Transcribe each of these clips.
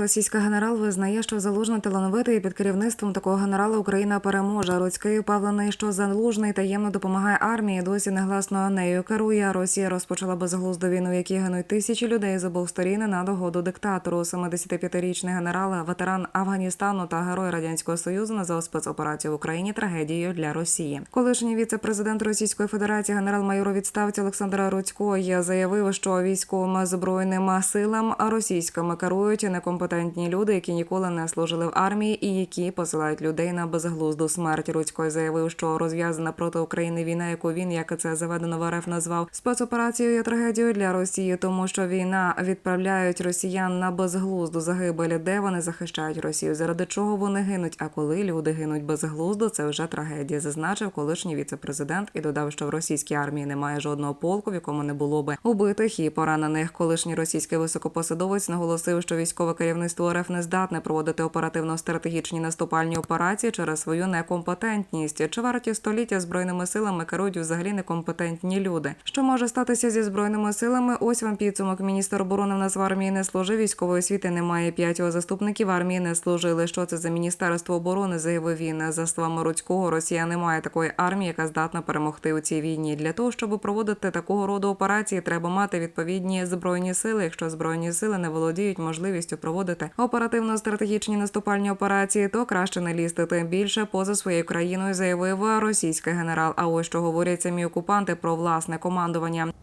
Російський генерал визнає, що залужний талановитий під керівництвом такого генерала Україна переможе. Руцький впевнений, що залужний таємно допомагає армії. Досі негласно нею керує. Росія розпочала безглузду війну, в якій гинуть тисячі людей з обох сторін на догоду диктатору. 75-річний генерал, ветеран Афганістану та герой радянського союзу назвав спецоперацію в Україні трагедією для Росії. Колишній віце-президент Російської Федерації генерал-майор відставці Олександра Руцько заявив, що військовими збройними силам російськими керують некомпетентні люди, які ніколи не служили в армії і які посилають людей на безглузду смерть. Руцько заявив, що розв'язана проти України війна, яку він, як це заведено в РФ, назвав спецоперацією трагедією для Росії, тому що війна відправляють росіян на безглузду загибель, де вони захищають Росію, заради чого вони гинуть. А коли люди гинуть безглуздо, це вже трагедія, зазначив колишній віце-президент і додав, що в російській армії немає жодного полку, в якому не було би убитих і поранених. Колишній російський високопосадовець наголосив, що військове керівництво РФ не здатне проводити оперативно-стратегічні наступальні операції через свою некомпетентність. Чи варті століття збройними силами керують взагалі некомпетентні люди? Що може статися зі збройними силами? Ось вам підсумок. Міністр оборони в нас в армії не служив. Військової освіти немає. П'ять його заступників армії не служили. Що це за міністерство оборони? Заявив він. За словами Руцького, Росія не має такої армії, яка здатна перемогти у цій війні. Для того щоб проводити такого роду операції, треба мати відповідні збройні сили. Якщо збройні сили не володіють можливістю проводити оперативно-стратегічні наступальні операції, то краще не лізти тим більше поза своєю країною, заявив російський генерал. А ось що говорять самі окупанти про власне командування.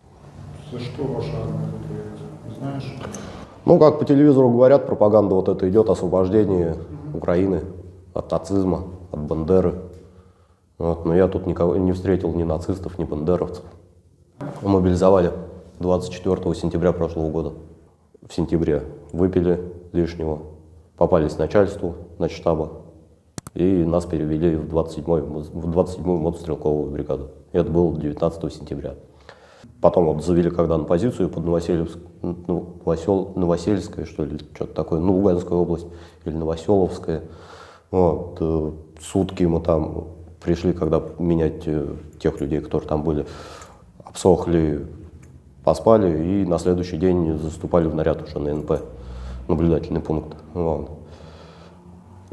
За что ваша армия будет воевать? Знаешь? Ну, как по телевизору говорят, пропаганда вот это идет, освобождение Украины от нацизма, от Бандеры. Вот, но я тут никого не встретил ни нацистов, ни бандеровцев. Мобилизовали 24 сентября прошлого года. В сентябре выпили лишнего, попались начальству, на штаба, и нас перевели в 27-ю, в 27-ю мотострелковую бригаду. Это было 19 сентября. Потом вот завели когда на позицию под Новосельевск, ну, Новосел, Новосельская, что ли, что-то такое, ну, Луганская область или Новоселовская. Вот, э, сутки мы там пришли, когда менять э, тех людей, которые там были, обсохли, поспали, и на следующий день заступали в наряд уже на НП, наблюдательный пункт. Вот.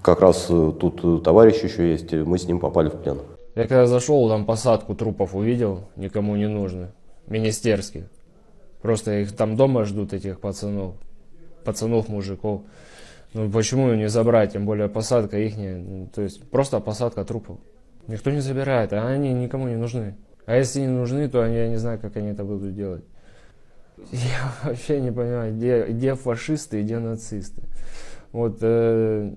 Как раз э, тут э, товарищ еще есть, мы с ним попали в плен. Я когда зашел, там посадку трупов увидел, никому не нужны, министерских. Просто их там дома ждут, этих пацанов, пацанов, мужиков. Ну почему не забрать, тем более посадка их, то есть просто посадка трупов. Никто не забирает, а они никому не нужны. А если не нужны, то они, я не знаю, как они это будут делать. Я вообще не понимаю, где, где фашисты и где нацисты. Вот, э,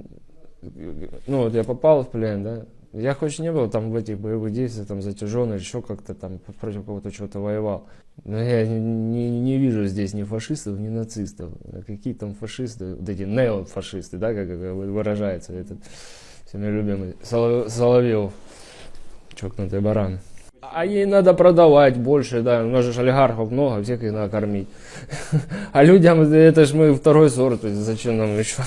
ну вот я попал в плен, да, я хоть не был там в этих боевых действиях, там затяжен или еще как-то там против кого-то чего-то воевал. Но я не, не, не вижу здесь ни фашистов, ни нацистов. Какие там фашисты, вот эти неофашисты, да, как выражается этот всеми любимый Соло- Соловьев, чокнутый баран. А ей надо продавать больше, да, у нас же олигархов много, всех их надо кормить. А людям это ж мы второй сорт, то есть зачем нам еще?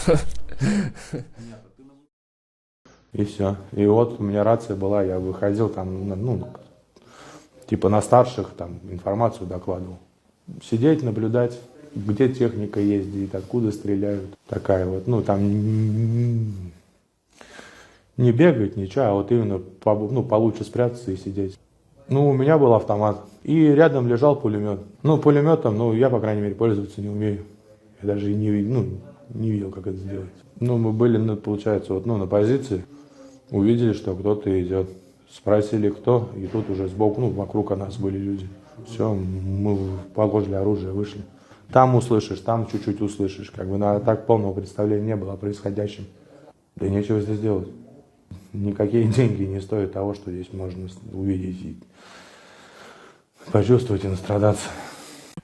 И все. И вот у меня рация была, я выходил там, ну, типа на старших там информацию докладывал. Сидеть, наблюдать, где техника ездит, откуда стреляют. Такая вот, ну, там не бегать, ничего, а вот именно ну, получше спрятаться и сидеть. Ну, у меня был автомат. И рядом лежал пулемет. Ну, пулеметом, ну, я, по крайней мере, пользоваться не умею. Я даже и не, ну, не видел, как это сделать. Ну, мы были, ну, получается, вот, ну, на позиции. Увидели, что кто-то идет. Спросили, кто, и тут уже сбоку, ну, вокруг нас были люди. Все, мы положили оружие, вышли. Там услышишь, там чуть-чуть услышишь. Как бы на так полного представления не было о происходящем. Да нечего здесь делать. Никакие деньги не стоят того, что здесь можно увидеть и почувствовать и настрадаться.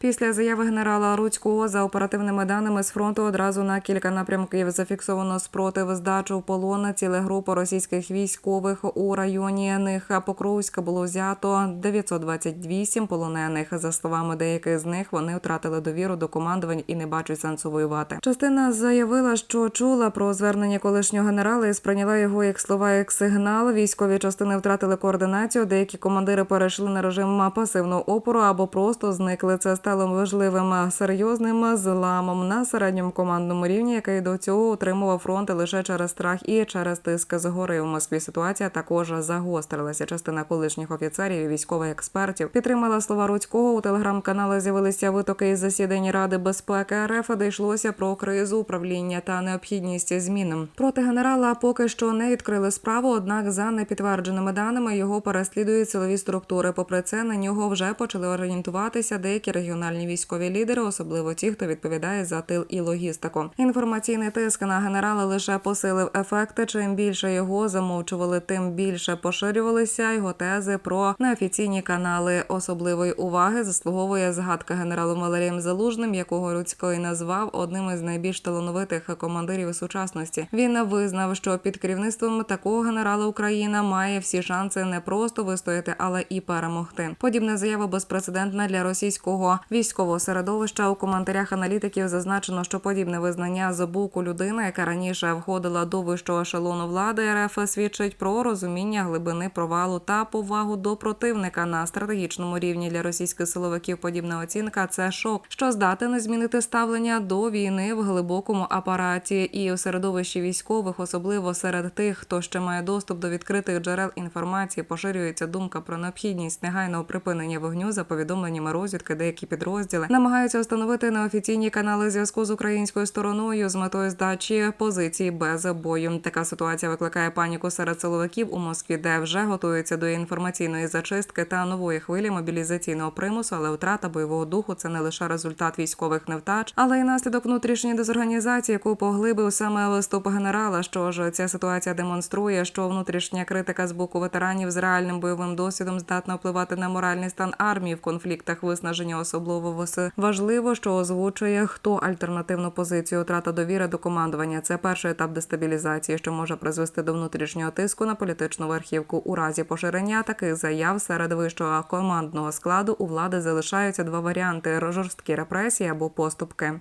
Після заяви генерала Руцького за оперативними даними з фронту одразу на кілька напрямків зафіксовано спротив здачу в полон ціле групи російських військових у районі них Покровська було взято 928 полонених. За словами деяких з них, вони втратили довіру до командувань і не бачать сенсу воювати. Частина заявила, що чула про звернення колишнього генерала і сприйняла його як слова як сигнал. Військові частини втратили координацію. Деякі командири перейшли на режим пасивного опору або просто зникли. Це стало важливим е, серйозним зламом на середньому командному рівні, який до цього утримував фронт лише через страх і через тиск згори. У Москві ситуація також загострилася. Частина колишніх офіцерів і військових експертів підтримала слова Руцького. У телеграм-каналі з'явилися витоки із засідань Ради безпеки РФ, де йшлося про кризу управління та необхідність змін. Проти генерала поки що не відкрили справу. Однак, за непідтвердженими даними, його переслідують силові структури. Попри це, на нього вже почали орієнтуватися деякі регіональні військові лідери, особливо ті, хто відповідає за тил і логістику. Інформаційний тиск на генерала лише посилив ефекти. Чим більше його замовчували, тим більше поширювалися його тези про неофіційні канали. Особливої уваги заслуговує згадка генералу Валерієм Залужним, якого Руцький назвав одним із найбільш талановитих командирів сучасності. Він визнав, що під керівництвом такого генерала Україна має всі шанси не просто вистояти, але і перемогти. Подібна заява безпрецедентна для російського військового середовища. У коментарях аналітиків зазначено, що подібне визнання з боку людини, яка раніше входила до вищого ешелону влади РФ, свідчить про розуміння глибини провалу та повагу до противника на стратегічному рівні для російських силовиків. Подібна оцінка це шок, що здатен змінити ставлення до війни в глибокому апараті і у середовищі військових, особливо серед тих, хто ще має доступ до відкритих джерел інформації, поширюється думка про необхідність негайного припинення вогню за повідомленнями розвідки. Деякі підрозділи намагаються встановити неофіційні канали зв'язку з українською стороною з метою здачі позиції без бою. Така ситуація викликає паніку серед силовиків у Москві, де вже готуються до інформаційної зачистки та нової хвилі мобілізаційного примусу. Але втрата бойового духу це не лише результат військових невдач, але й наслідок внутрішньої дезорганізації, яку поглибив саме виступ генерала. Що ж ця ситуація демонструє, що внутрішня критика з боку ветеранів з реальним бойовим досвідом здатна впливати на моральний стан армії в конфліктах виснаження особливо важливо, що озвучує хто альтернативну позицію. Втрата довіри до командування. Це перший етап дестабілізації, що може призвести до внутрішнього тиску на політичну верхівку. У разі поширення таких заяв серед вищого командного складу у влади залишаються два варіанти: жорсткі репресії або поступки.